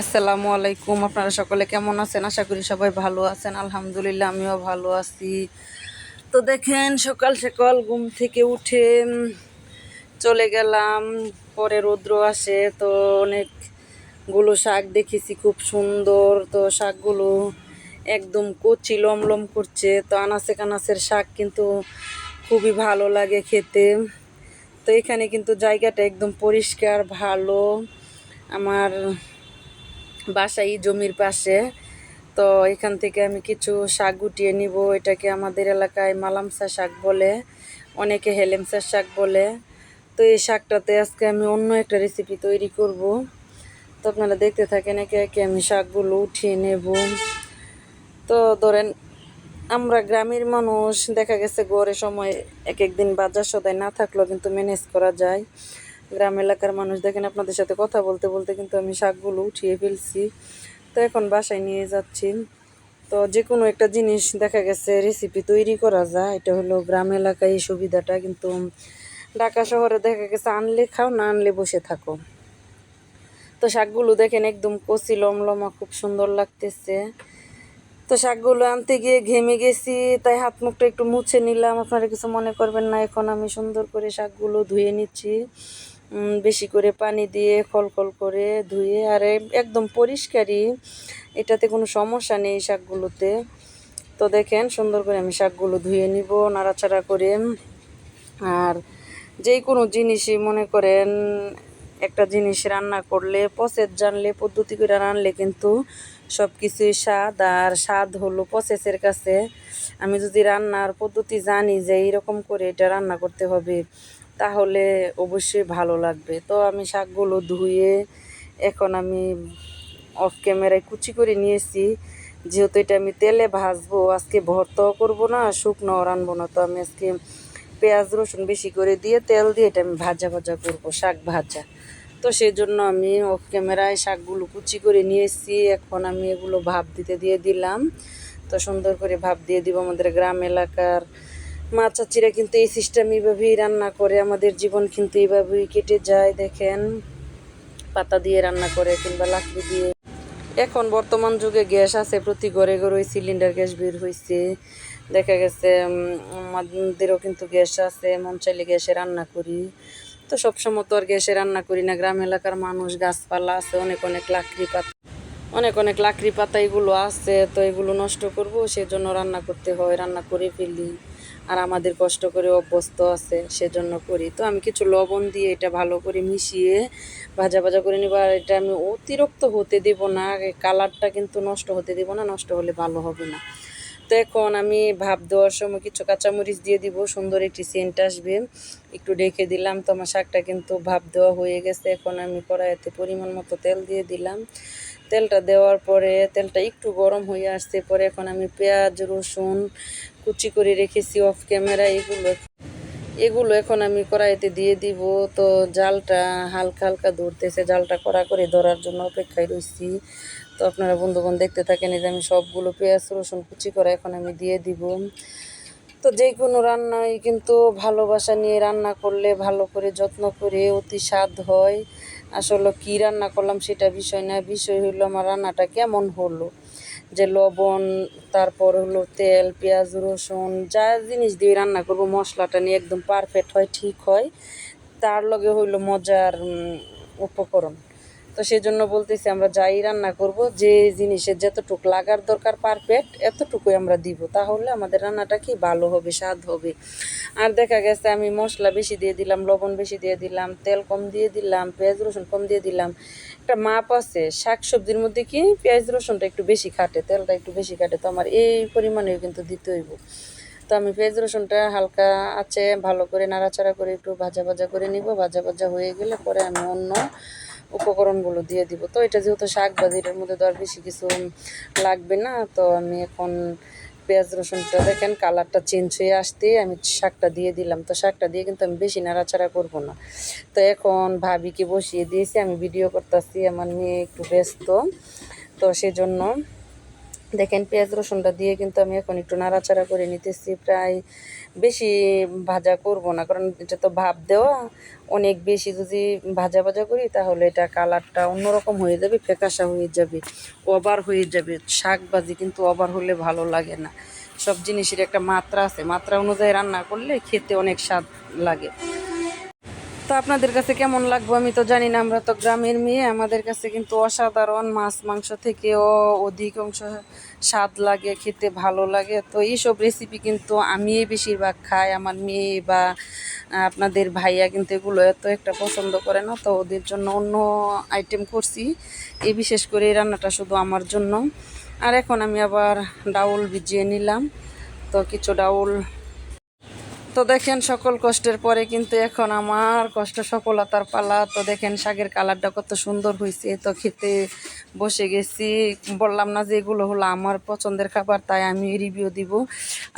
আসসালামু আলাইকুম, আপনারা সকলে কেমন আছেন? আশা করি সবাই ভালো আছেন। আলহামদুলিল্লাহ, আমিও ভালো আছি। তো দেখেন, সকাল সকাল ঘুম থেকে উঠে চলে গেলাম। পরে রৌদ্র আসে, তো অনেকগুলো শাক দেখেছি, খুব সুন্দর। তো শাকগুলো একদম কচি লমলম করছে। তো আনাসে কানাসের শাক কিন্তু খুবই ভালো লাগে খেতে। তো এখানে কিন্তু জায়গাটা একদম পরিষ্কার, ভালো। আমার বাসাই, জমির পাশে। তো এখান থেকে আমি কিছু শাক গুটিয়ে নিব। এটাকে আমাদের এলাকায় মালামসা শাক বলে, অনেকে হেলেমসা শাক বলে। তো এই শাকটাতে আজকে আমি অন্য একটা রেসিপি তৈরি করব। তো আপনারা দেখতে থাকেন, একে একে আমি শাকগুলো উঠিয়ে নেব। তো ধরেন, আমরা গ্রামের মানুষ, দেখা গেছে গড়ে সময় এক এক দিন বাজার সদায় না থাকলেও কিন্তু ম্যানেজ করা যায়। গ্রাম এলাকার মানুষ দেখেন, আপনাদের সাথে কথা বলতে বলতে কিন্তু আমি শাকগুলো উঠিয়ে ফেলছি। তো এখন বাসায় নিয়ে যাচ্ছি। তো যে কোনো একটা জিনিস দেখা গেছে রেসিপি তৈরি করা যায়। এটা হলো গ্রাম এলাকায় এই সুবিধাটা। কিন্তু ঢাকা শহরে দেখা গেছে, আনলে খাও, না আনলে বসে থাকো। তো শাকগুলো দেখেন, একদম কচি, লমলমা, খুব সুন্দর লাগতেছে। তো শাকগুলো আনতে গিয়ে ঘেমে গেছি, তাই হাত মুখটা একটু মুছে নিলাম। আপনারা কিছু মনে করবেন না, এখন আমি সুন্দর করে শাকগুলো ধুয়ে নিচ্ছি। বেশি করে পানি দিয়ে কল করে ধুয়ে, আর একদম পরিষ্কারই। এটাতে কোনো সমস্যা নেই শাকগুলোতে। তো দেখেন, সুন্দর করে আমি শাকগুলো ধুয়ে নিব, নাড়াচাড়া করে। আর যেই কোনো জিনিসই মনে করেন, একটা জিনিস রান্না করলে প্রসেস জানলে, পদ্ধতি করে রানলে কিন্তু সব কিছুই স্বাদ। আর স্বাদ হলো প্রসেসের কাছে। আমি যদি রান্নার পদ্ধতি জানি যে এইরকম করে এটা রান্না করতে হবে তাহলে অবশ্যই ভালো লাগবে। তো আমি শাকগুলো ধুয়ে এখন আমি অফ ক্যামেরায় কুচি করে নিয়েছি। যেহেতু এটা আমি তেলে ভাজবো, আজকে ভর্তাও করব না শুকনো রানবো না। তো আমি আজকে পেঁয়াজ, রসুন বেশি করে দিয়ে তেল দিয়ে এটা আমি ভাজা ভাজা করব, শাক ভাজা। তো সেই জন্য আমি অফ ক্যামেরায় শাকগুলো কুচি করে নিয়েছি। এখন আমি এগুলো ভাপ দিতে দিয়ে দিলাম। তো সুন্দর করে ভাপ দিয়ে দিব আমাদের গ্রাম এলাকার মা চাচিরা কিন্তু এই সিস্টেম এইভাবেই রান্না করে, আমাদের জীবন কিন্তু এইভাবেই কেটে যায়, দেখেন। পাতা দিয়ে রান্না করে কিংবা লাকড়ি দিয়ে। এখন বর্তমান যুগে গ্যাস আছে, প্রতি ঘরে ঘরে ওই সিলিন্ডার গ্যাস বের হয়েছে দেখা গেছে আমাদেরও কিন্তু গ্যাস আছে, মন চাইলে গ্যাসে রান্না করি। তো সবসময় তো আর গ্যাসে রান্না করি না, গ্রাম এলাকার মানুষ, গাছপালা আছে, অনেক অনেক লাকড়ি পাতা অনেক অনেক লাকড়ি পাতা এগুলো আছে, তো এগুলো নষ্ট করব, সেজন্য রান্না করতে হয়, রান্না করে ফেলি। আর আমাদের কষ্ট করে অভ্যস্ত আছে, সেজন্য করি। তো আমি কিছু লবণ দিয়ে এটা ভালো করে মিশিয়ে ভাজা ভাজা করে নিব। আর এটা আমি অতিরিক্ত হতে দেব না কালারটা কিন্তু নষ্ট হতে দেব না, নষ্ট হলে ভালো হবে না। তো এখন আমি ভাপ দেওয়ার সময় কিছু কাঁচামরিচ দিয়ে দিব, সুন্দর একটি সেন্ট আসবে। একটু ডেকে দিলাম তো আমার শাকটা কিন্তু ভাপ দেওয়া হয়ে গেছে। এখন আমি কড়াইতে পরিমাণ মতো তেল দিয়ে দিলাম। তেলটা দেওয়ার পরে তেলটা একটু গরম হয়ে আসছে, পরে এখন আমি পেঁয়াজ, রসুন কুচি করে রেখেছি অফ ক্যামেরা এগুলো এগুলো এখন আমি কড়াইতে দিয়ে দিব। তো জালটা হালকা হালকা ধরতেছে, জালটা কড়া করে ধরার জন্য অপেক্ষায় রয়েছি তো আপনারা বন্ধুগণ দেখতে থাকেন, এই যে আমি সবগুলো পেঁয়াজ, রসুন কুচি করে এখন আমি দিয়ে দিব। তো যে কোনো রান্নাই কিন্তু ভালোবাসা নিয়ে রান্না করলে, ভালো করে, যত্ন করে অতি স্বাদ হয়। আসলে কী রান্না করলাম সেটা বিষয় না, বিষয় হলো আমার রান্নাটা কেমন হলো? যে লবণ, তারপর হলো তেল, পেঁয়াজ, রসুন, যা জিনিস দিয়ে রান্না করব, মশলাটা নিয়ে একদম পারফেক্ট হয়, ঠিক হয়। তার লগে হইল মজার উপকরণ। তো সেই জন্য বলতেছি আমরা যাই রান্না করব, যে জিনিসের যতটুকু লাগার দরকার পারফেক্ট এতটুকুই আমরা দিব। তাহলে আমাদের রান্নাটা কি ভালো হবে, স্বাদ হবে। আর দেখা গেছে আমি মশলা বেশি দিয়ে দিলাম, লবণ বেশি দিয়ে দিলাম, তেল কম দিয়ে দিলাম, পেঁয়াজ রসুন কম দিয়ে দিলাম। একটা মাপ আছে শাক সবজির মধ্যে কি পেঁয়াজ রসুনটা একটু বেশি খাটে, তেলটা একটু বেশি খাটে, তো আমার এই পরিমাণেও কিন্তু দিতে হইব। তো আমি পেঁয়াজ রসুনটা হালকা আছে ভালো করে নাড়াচাড়া করে একটু ভাজা ভাজা করে নিব, ভাজা ভাজা হয়ে গেলে পরে আমি অন্য উপকরণগুলো দিয়ে দিব। তো এটা যেহেতু শাক ভাজি, এটার মধ্যে তো আর বেশি কিছু লাগবে না। তো আমি এখন পেঁয়াজ, রসুনটা দেখেন, কালারটা চেঞ্জ হয়ে আসতে আমি শাকটা দিয়ে দিলাম। তো শাকটা দিয়ে কিন্তু আমি বেশি নাড়াচাড়া করব না। তো এখন ভাবিকে বসিয়ে দিয়েছি, আমি ভিডিও করতেছি, আমার মেয়ে একটু ব্যস্ত। তো সেজন্য দেখেন পেঁয়াজ রসুনটা দিয়ে কিন্তু আমি এখন একটু নাড়াচাড়া করে নিতেছি, প্রায় বেশি ভাজা করব না, কারণ এটা তো ভাব দেওয়া। অনেক বেশি যদি ভাজা ভাজা করি তাহলে এটা কালারটা অন্যরকম হয়ে যাবে ফেকাশা হয়ে যাবে, ওভার হয়ে যাবে। শাক ভাজি কিন্তু ওভার হলে ভালো লাগে না। সব জিনিসের একটা মাত্রা আছে, মাত্রা অনুযায়ী রান্না করলে খেতে অনেক স্বাদ লাগে। তো আপনাদের কাছে কেমন লাগবো? আমি তো জানি না, আমরা তো গ্রামের মেয়ে। আমাদের কাছে কিন্তু অসাধারণ মাছ, মাংস থেকেও অধিকাংশ স্বাদ লাগে, খেতে ভালো লাগে। তো এইসব রেসিপি কিন্তু আমি বেশিরভাগ খাই। আমার মেয়ে বা আপনাদের ভাইয়া কিন্তু এগুলো এত একটা পছন্দ করে না, তো ওদের জন্য অন্য আইটেম করছি। এই বিশেষ করে এই রান্নাটা শুধু আমার জন্য। আর এখন আমি আবার ডাউল ভিজিয়ে নিলাম। তো কিছু ডাউল তো দেখেন সকল কষ্টের পরে কিন্তু এখন আমার কষ্ট সফলতার পালা। তো দেখেন শাকের কালারটা কত সুন্দর হয়েছে তো খেতে বসে গেছি। বললাম না যে এগুলো হলো আমার পছন্দের খাবার, তাই আমি রিভিউ দিব।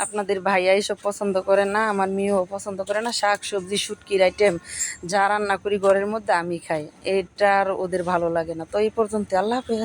আপনাদের ভাইয়া এইসব পছন্দ করে না, আমার মেয়েও পছন্দ করে না। শাক, সবজি, শুটকির আইটেম যা রান্না করি ঘরের মধ্যে আমি খাই। এটার ওদের ভালো লাগে না। তো এই পর্যন্ত আল্লাহ হাফেজ।